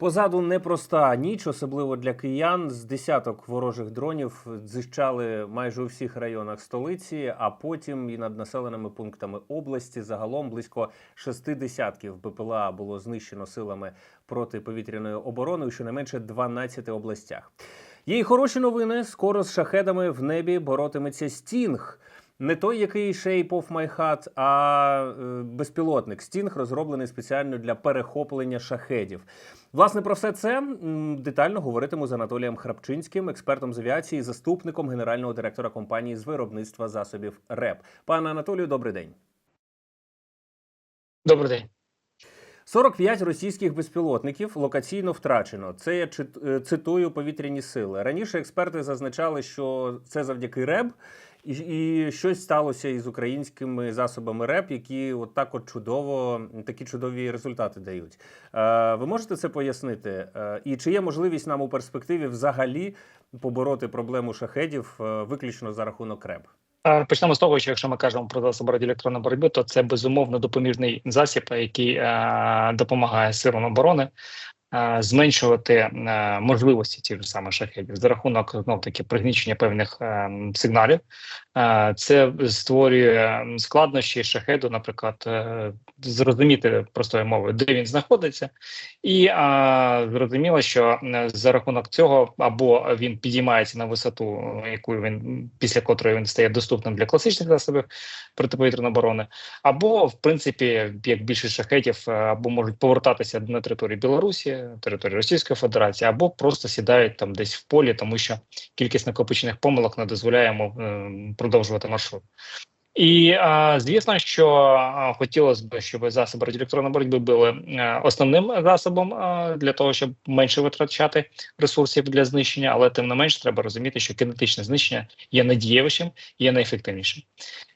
Позаду непроста ніч, особливо для киян. З десяток ворожих дронів дзищали майже у всіх районах столиці, а потім і над населеними пунктами області. Загалом близько шести десятків БПЛА було знищено силами протиповітряної оборони у щонайменше 12 областях. Є й хороші новини. Скоро з шахедами в небі боротиметься стінг. Не той, який Shape of My Heart, а е, безпілотник Стінг, розроблений спеціально для перехоплення шахедів. Власне, про все це детально говоритиму з Анатолієм Храпчинським, експертом з авіації, заступником генерального директора компанії з виробництва засобів РЕП. Пане Анатолію, добрий день. Добрий день. 45 російських безпілотників локаційно втрачено. Це я е, цитую повітряні сили. Раніше експерти зазначали, що це завдяки РЕБ, і, і щось сталося із українськими засобами РЕП, які от так от чудово такі чудові результати дають. Е, ви можете це пояснити? Е, і чи є можливість нам у перспективі взагалі побороти проблему шахедів е, виключно за рахунок РЕБ? Е, Почнемо з того, що якщо ми кажемо про засоби радіоелектронної боротьби, то це безумовно допоміжний засіб, який е, допомагає силам оборони зменшувати е, можливості тих же самих шахедів за рахунок знов таки пригнічення певних е, сигналів. Е, це створює складнощі шахеду, наприклад, е, зрозуміти простою мовою, де він знаходиться, і е, зрозуміло, що е, за рахунок цього або він підіймається на висоту, яку він після котрої він стає доступним для класичних засобів протиповітряної оборони, або в принципі, як більшість шахетів, е, або можуть повертатися на територію Білорусі, територію Російської Федерації, або просто сідають там десь в полі, тому що кількість накопичених помилок не дозволяє е, продовжувати маршрут. І звісно, що хотілося б, щоб засоби радіоелектронної боротьби були е, основним засобом для того, щоб менше витрачати ресурсів для знищення, але тим не менш треба розуміти, що кінетичне знищення є надієвішим, є найефективнішим.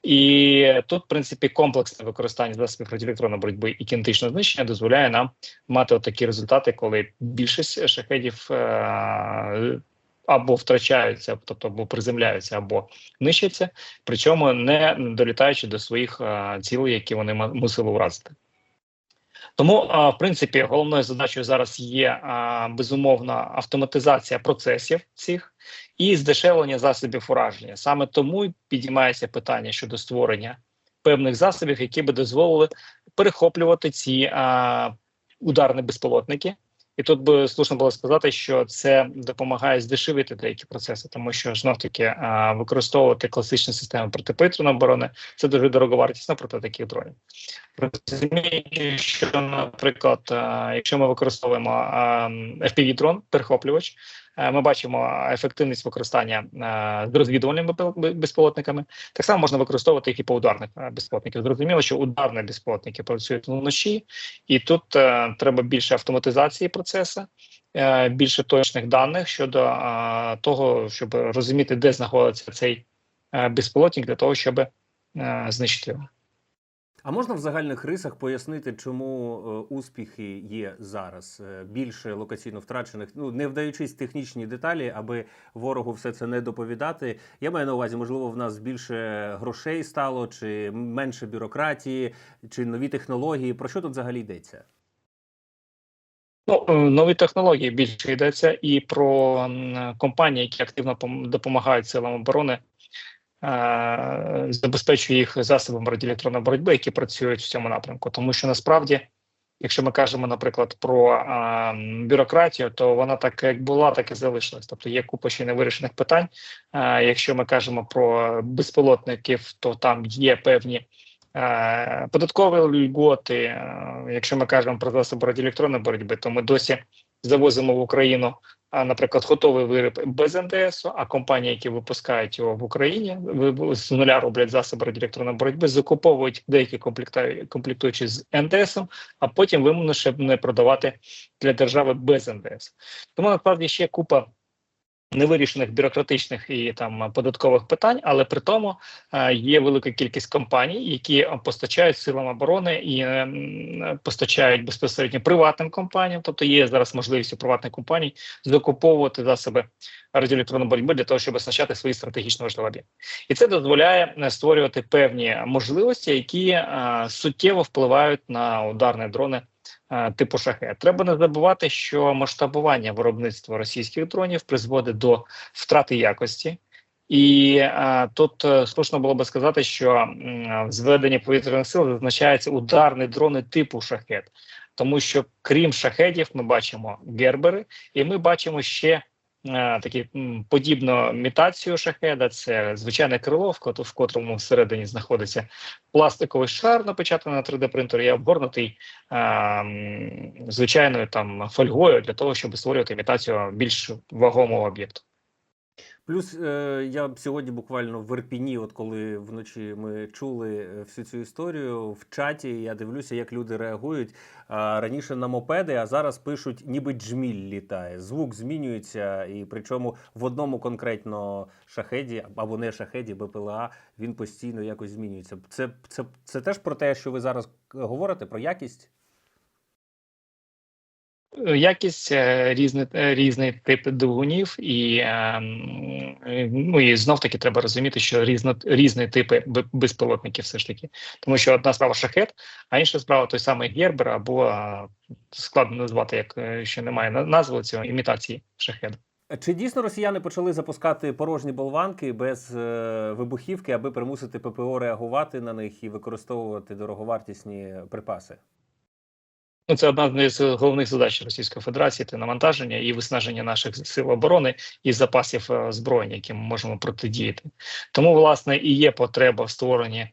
І тут, в принципі, комплексне використання засобів радіоелектронної боротьби і кінетичного знищення дозволяє нам мати такі результати, коли більшість шахедів е, або втрачаються, тобто або приземляються, або нищаться, причому не долітаючи до своїх цілей, які вони мусили вразити. Тому, в принципі, головною задачею зараз є безумовна автоматизація процесів цих і здешевлення засобів ураження. Саме тому підіймається питання щодо створення певних засобів, які би дозволили перехоплювати ці ударні безпілотники. І тут би слушно було сказати, що це допомагає здешевити деякі процеси, тому що знов таки використовувати класичні системи протиповітряної оборони це дуже дороговартісно проти таких дронів. Розуміючи, що, наприклад, якщо ми використовуємо fpv дрон перехоплювач, ми бачимо ефективність використання е, з розвідувальними безпілотниками. Так само можна використовувати їх і по ударних е, безпілотників. Зрозуміло, що ударні безпілотники працюють вночі, і тут е, треба більше автоматизації процесу, е, більше точних даних щодо е, того, щоб розуміти, де знаходиться цей е, безпілотник, для того, щоб е, знищити його. А можна в загальних рисах пояснити, чому е, успіхи є зараз Е, більше локаційно втрачених, ну не вдаючись в технічні деталі, аби ворогу все це не доповідати. Я маю на увазі, можливо, в нас більше грошей стало, чи менше бюрократії, чи нові технології. Про що тут взагалі йдеться? Ну, е, нові технології більше йдеться і про компанії, які активно допомагають силам оборони, е, забезпечують їх засобами радіоелектронної боротьби, які працюють в цьому напрямку. Тому що насправді, якщо ми кажемо, наприклад, про е, м, бюрократію, то вона так як була, так і залишилась. Тобто є купа ще невирішених питань. Е, якщо ми кажемо про безпілотників, то там є певні. Е, Податкові льготи, е, якщо ми кажемо про засоби радіоелектронної боротьби, то ми досі завозимо в Україну, а, наприклад, готовий виріб без НДС, а компанії, які випускають його в Україні, з нуля роблять засоби радіоелектронної боротьби, закуповують деякі комплектуючі з НДС, а потім вимушені продавати для держави без НДС. Тому насправді ще купа невирішених бюрократичних і там податкових питань, але при тому е, є велика кількість компаній, які постачають силам оборони і постачають безпосередньо приватним компаніям. Тобто є зараз можливість у приватних компаній закуповувати засоби радіоелектронної боротьби для того, щоб оснащати свої стратегічно важливі об'єкти. І це дозволяє е, створювати певні можливості, які е, суттєво впливають на ударні дрони. Е, типу шахет. Треба не забувати, що масштабування виробництва російських дронів призводить до втрати якості. І е, тут е, слушно було би сказати, що в зведенні повітряних сил зазначається ударні дрони типу шахет, тому що крім шахетів, ми бачимо гербери, і ми бачимо ще такі подібно мітацію шахеда. Це звичайне крило, в котрому всередині знаходиться пластиковий шар, напечатаний на 3D принтері, і обгорнутий е, звичайною там фольгою для того, щоб створювати імітацію більш вагомого об'єкту. Плюс е, я сьогодні буквально в Ірпіні, от коли вночі ми чули е, всю цю історію в чаті, я дивлюся, як люди реагують. А, раніше на мопеди, а зараз пишуть, ніби джміль літає. Звук змінюється, і причому в одному конкретно шахеді або не шахеді, БПЛА, він постійно якось змінюється. Це, це, це теж про те, що ви зараз говорите, про якість. Якість е, різний, е, різний тип двигунів, і е, м, е, ну і знов таки треба розуміти, що різно, різні типи безпілотників все ж таки, тому що одна справа шахет, а інша справа той самий гербер, або е, складно назвати, як ще немає на- назви цього імітації шахеда. Чи дійсно росіяни почали запускати порожні болванки без е, вибухівки, аби примусити ППО реагувати на них і використовувати дороговартісні припаси? Ну, це одна з головних задач Російської Федерації це навантаження і виснаження наших сил оборони і запасів е, зброї, яким ми можемо протидіяти. Тому, власне, і є потреба в створенні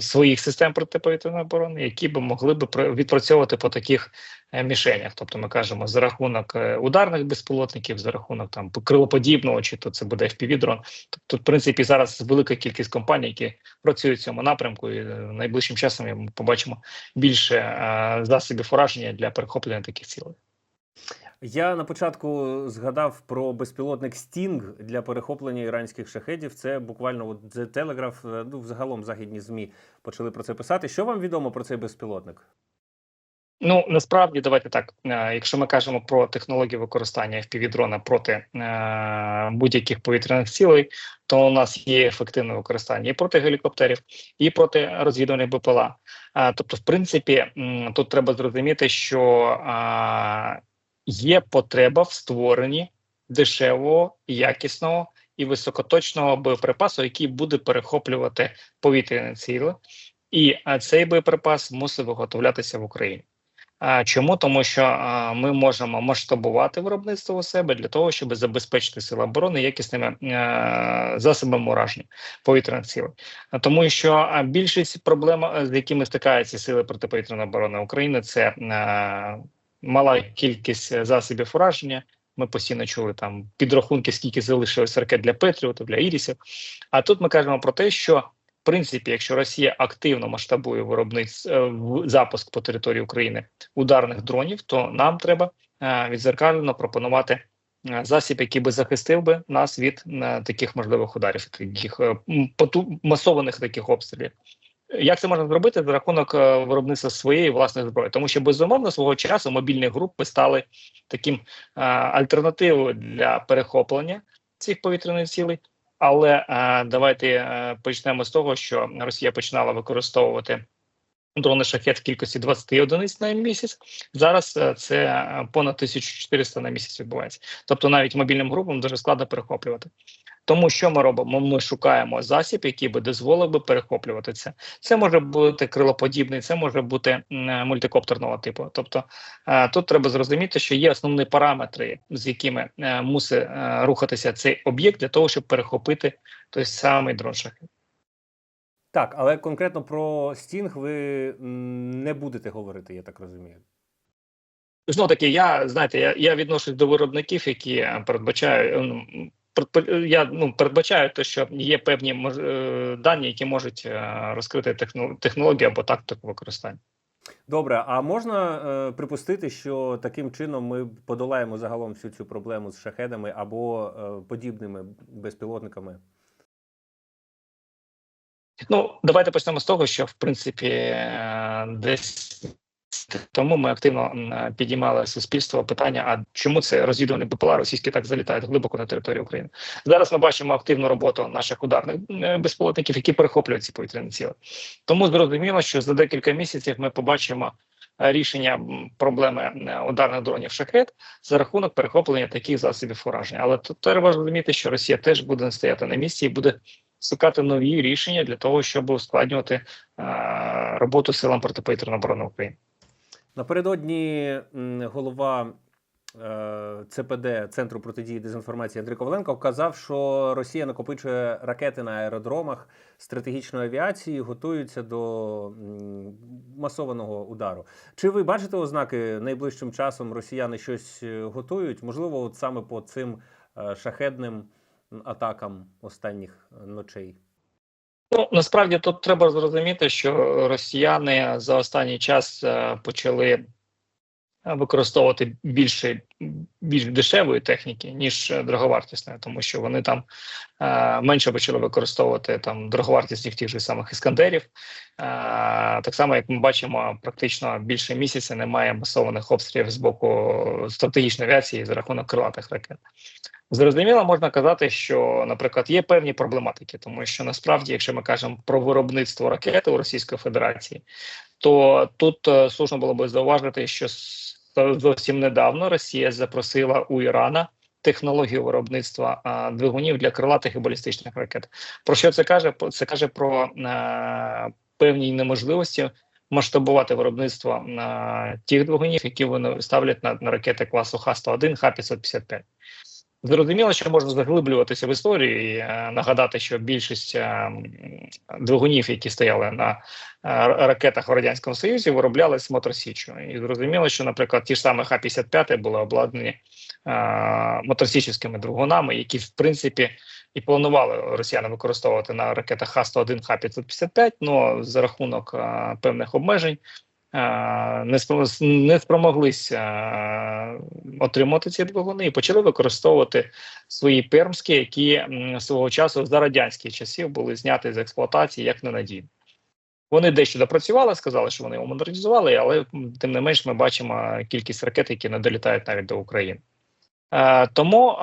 своїх систем протиповітряної оборони, які б могли б відпрацьовувати по таких е, мішенях. Тобто, ми кажемо за рахунок е, ударних безпілотників, за рахунок там крилоподібного, чи то це буде FPV-дрон. Тобто, в принципі, зараз велика кількість компаній, які працюють в цьому напрямку, і е, найближчим часом ми побачимо більше е, засобів ураження для перехоплення таких цілей. Я на початку згадав про безпілотник Стінг для перехоплення іранських шахедів. Це буквально от The Telegraph, е, ну взагалом західні змі почали про це писати. Що вам відомо про цей безпілотник? Ну насправді давайте так. е, Якщо ми кажемо про технологію використання FPV-дрона проти е, будь-яких повітряних цілей, то у нас є ефективне використання і проти гелікоптерів, і проти розвідувальних БПЛА. Тобто, в принципі, тут треба зрозуміти, що є потреба в створенні дешевого, якісного і високоточного боєприпасу, який буде перехоплювати повітряні цілі, і цей боєприпас мусить виготовлятися в Україні. А чому? Тому що ми можемо масштабувати виробництво у себе для того, щоб забезпечити сили оборони якісними засобами ураження повітряних цілей. Тому що більшість проблем, з якими стикаються сили протиповітряної оборони України, це мала кількість е, засобів ураження. Ми постійно чули там підрахунки, скільки залишилось ракет для Петріотів, для Ірісів. А тут ми кажемо про те, що в принципі, якщо Росія активно масштабує виробництво е, запуск по території України ударних дронів, то нам треба е, відзеркально пропонувати засіб, який би захистив би нас від таких можливих ударів, таких е, масованих таких обстрілів. Як це можна зробити за рахунок е, виробництва своєї власної зброї? Тому що безумовно свого часу мобільні групи стали таким е, альтернативою для перехоплення цих повітряних цілей. Але е, давайте е, почнемо з того, що Росія починала використовувати дрони шахет в кількості 20 одиниць на місяць. Зараз е, це е, понад 1400 на місяць відбувається. Тобто навіть мобільним групам дуже складно перехоплювати. Тому що ми робимо? Ми шукаємо засіб, який би дозволив би перехоплювати це. Це може бути крилоподібний, це може бути е, мультикоптерного типу. Тобто тут треба зрозуміти, що є основні параметри, з якими мусить рухатися цей об'єкт для того, щоб перехопити той самий дрон шахет. Так, але конкретно про Стінг ви не будете говорити, я так розумію. Знов таки, я знаєте, я, я відношусь до виробників, які е, передбачають. ну, Я ну передбачаю те, що є певні мож, е, дані, які можуть е, розкрити техно- технологію або тактику використання. Добре, а можна е, припустити, що таким чином ми подолаємо загалом всю цю проблему з шахедами або е, подібними безпілотниками? Ну, давайте почнемо з того, що в принципі е, десь тому ми активно підіймали суспільство питання: а чому це розвідувальні БПЛА російські так залітають глибоко на територію України? Зараз ми бачимо активну роботу наших ударних е, безпілотників, які перехоплюють ці повітряні ціли. Тому зрозуміло, що за декілька місяців ми побачимо е, рішення проблеми ударних дронів шахет за рахунок перехоплення таких засобів ураження. Але тут треба розуміти, що Росія теж буде не стояти на місці і буде шукати нові рішення для того, щоб ускладнювати е, роботу силам протиповітряної оборони України. Напередодні голова е, ЦПД Центру протидії дезінформації Андрій Коваленко вказав, що Росія накопичує ракети на аеродромах стратегічної авіації, готується до масованого удару. Чи ви бачите ознаки найближчим часом росіяни щось е, готують? Можливо, от саме по цим шахедним атакам останніх е, ночей? Ну насправді тут треба зрозуміти, що росіяни за останній час е, почали е, використовувати більше більш дешевої техніки ніж е, дороговартісної, тому що вони там е, менше почали використовувати там дороговартісних тих же самих іскандерів. Е, так само, як ми бачимо, практично більше місяця немає масованих обстрілів з боку стратегічної авіації за рахунок крилатих ракет. Зрозуміло, можна казати, що, наприклад, є певні проблематики, тому що насправді, якщо ми кажемо про виробництво ракети у Російської Федерації, то тут е, слушно було би зауважити, що зовсім недавно Росія запросила у Ірана технологію виробництва а, двигунів для крилатих і балістичних ракет. Про що це каже? Це каже про а, певні неможливості масштабувати виробництво а, тих двигунів, які вони ставлять на, на ракети класу Х-101, Х-555. Зрозуміло, що можна заглиблюватися в історію і е, нагадати, що більшість е, двигунів, які стояли на е, ракетах в радянському союзі, вироблялись моторсічю. І зрозуміло, що, наприклад, ті ж самі Х-55 були обладнані моторсічівськими двигунами, які в принципі і планували росіяни використовувати на ракетах Х-101, Х-555, але за рахунок певних обмежень не спро- не спромоглись е, отримати ці двигуни і почали використовувати свої пермські, які свого часу за радянських часів були зняті з експлуатації як ненадійні. Вони дещо допрацювали, сказали, що вони його модернізували, але тим не менш ми бачимо кількість ракет, які не долітають навіть до України. Тому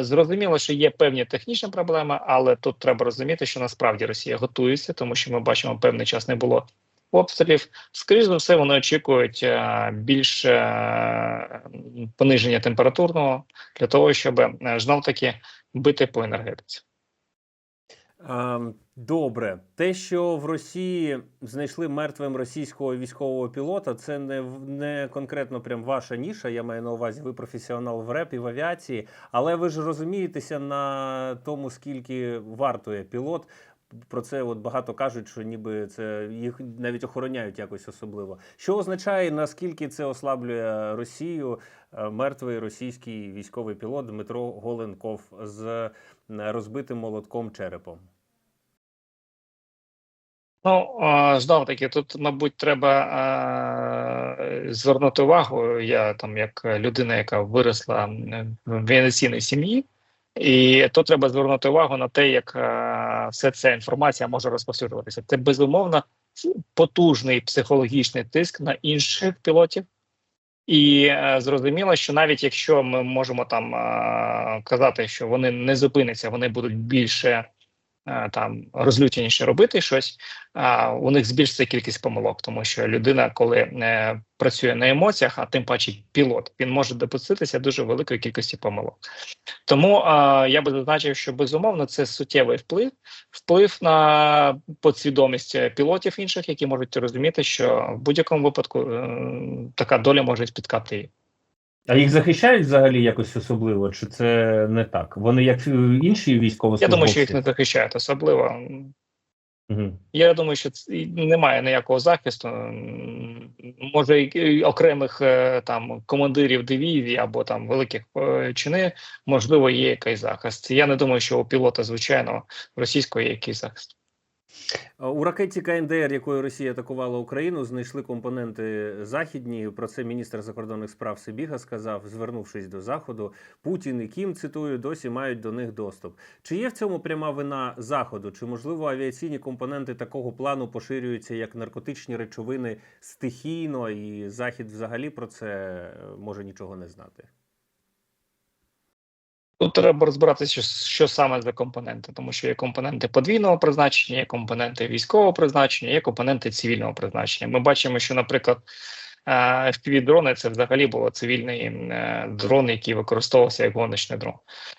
зрозуміло, що є певні технічні проблеми, але тут треба розуміти, що насправді Росія готується, тому що ми бачимо, певний час не було обстрілів. Скоріше за все, вони очікують е, більш е, пониження температурного для того, щоб е, знов таки бити по енергетиці. Ем, Добре, те, що в Росії знайшли мертвим російського військового пілота, це не не конкретно прям ваша ніша. Я маю на увазі, ви професіонал в реп і в авіації, але ви ж розумієтеся на тому, скільки вартує пілот. Про це от багато кажуть, що ніби це їх навіть охороняють якось особливо. Що означає, наскільки це ослаблює Росію е, мертвий російський військовий пілот Дмитро Голенков з е, розбитим молотком черепом? Ну знову таки, тут, мабуть, треба е, звернути увагу. Я там, як людина, яка виросла в авіаційній сім'ї, і тут треба звернути увагу на те, як е, вся ця інформація може розповсюджуватися. Це безумовно потужний психологічний тиск на інших пілотів. І е, зрозуміло, що навіть якщо ми можемо там е, казати, що вони не зупиняться, вони будуть більше там розлютеніше робити щось, у них збільшиться кількість помилок, тому що людина, коли е, працює на емоціях, а тим паче пілот, він може допуститися дуже великої кількості помилок. Тому е, я би зазначив, що безумовно це суттєвий вплив, вплив на підсвідомість е, пілотів інших, які можуть розуміти, що в будь-якому випадку е, така доля може спіткати їх. А їх захищають взагалі якось особливо, чи це не так? Вони як е, інші Я думаю, що їх не захищають особливо. Мгм. Я думаю, що немає ніякого захисту. Може, і- окремих е, там командирів дивізій або там великих е, чини, можливо, є якийсь захист. Я не думаю, що у пілота звичайного російського є якийсь захист. У ракеті КНДР, якою Росія атакувала Україну, знайшли компоненти західні. Про це міністр закордонних справ Сибіга сказав, звернувшись до заходу. Путін і Кім цитую, досі мають до них доступ. Чи є в цьому пряма вина заходу? Чи можливо авіаційні компоненти такого плану поширюються як наркотичні речовини стихійно, і захід взагалі про це е, може нічого не знати? Тут треба розбиратися, що, саме за компоненти, тому що є компоненти подвійного призначення, є компоненти військового призначення, є компоненти цивільного призначення. Ми бачимо, що, наприклад, FPV-дрони це взагалі було цивільний е, дрон, який використовувався як гоночний дрон.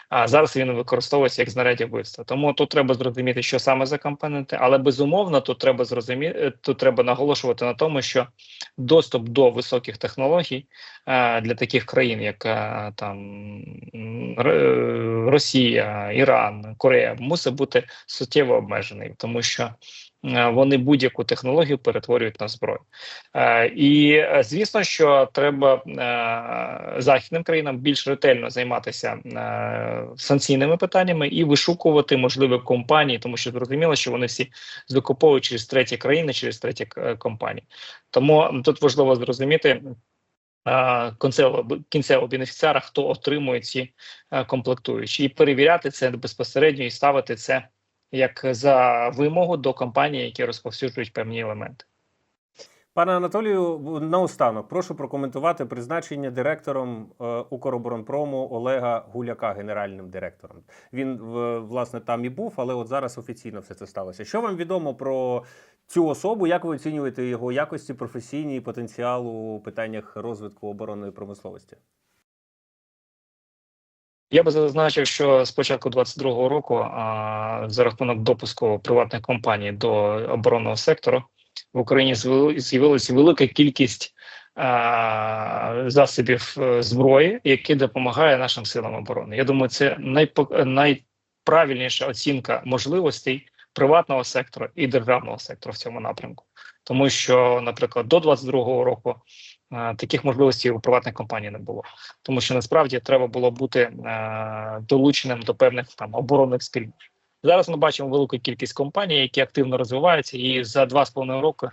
А зараз він використовується як знаряддя вбивства. Тому тут треба зрозуміти, що саме за компоненти, але безумовно тут треба зрозуміти, тут треба наголошувати на тому, що доступ до високих технологій е, для таких країн, як е, там е, Росія, Іран, Корея, мусить бути суттєво обмежений, тому що е, вони будь-яку технологію перетворюють на зброю. Е, І е, звісно, що треба е, західним країнам більш ретельно займатися е, санкційними питаннями і вишукувати можливі компанії, тому що зрозуміло, що вони всі закуповують через треті країни, через треті е, компанії. Тому тут важливо зрозуміти. е, Кінцевого бенефіціара, хто отримує ці е, комплектуючі, і перевіряти це безпосередньо і ставити це як за вимогу до компаній, які розповсюджують певні елементи. Пане Анатолію, наостанок прошу прокоментувати призначення директором е, Укроборонпрому Олега Гуляка генеральним директором. Він в- власне там і був, але от зараз офіційно все це сталося. Що вам відомо про цю особу? Як ви оцінюєте його якості професійні потенціал у питаннях розвитку оборонної промисловості? Я би зазначив, що з початку 22-го року за рахунок допуску приватних компаній до оборонного сектору в Україні з'явилася велика кількість засобів е, зброї, які допомагає нашим силам оборони. Я думаю, це найправильніша оцінка можливостей приватного сектору і державного сектору в цьому напрямку, тому що, наприклад, до 22-го року таких можливостей у приватних компаній не було тому що насправді треба було бути е, долученим до певних там оборонних спільних. Зараз ми бачимо велику кількість компаній, які активно розвиваються, і за два з половиною роки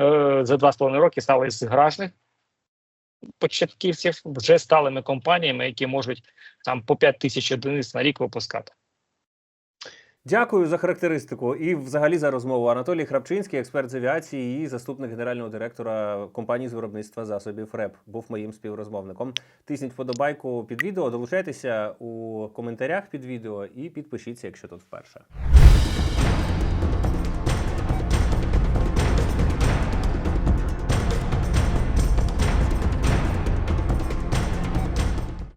е, за два з половиною роки стали з гражних початківців вже сталими компаніями, які можуть там по 5 тисяч одиниць на рік випускати. Дякую за характеристику і взагалі за розмову. Анатолій Храпчинський, експерт з авіації і заступник генерального директора компанії з виробництва засобів РЕП, був моїм співрозмовником. Тисніть вподобайку під відео, долучайтеся у коментарях під відео і підпишіться, якщо тут вперше.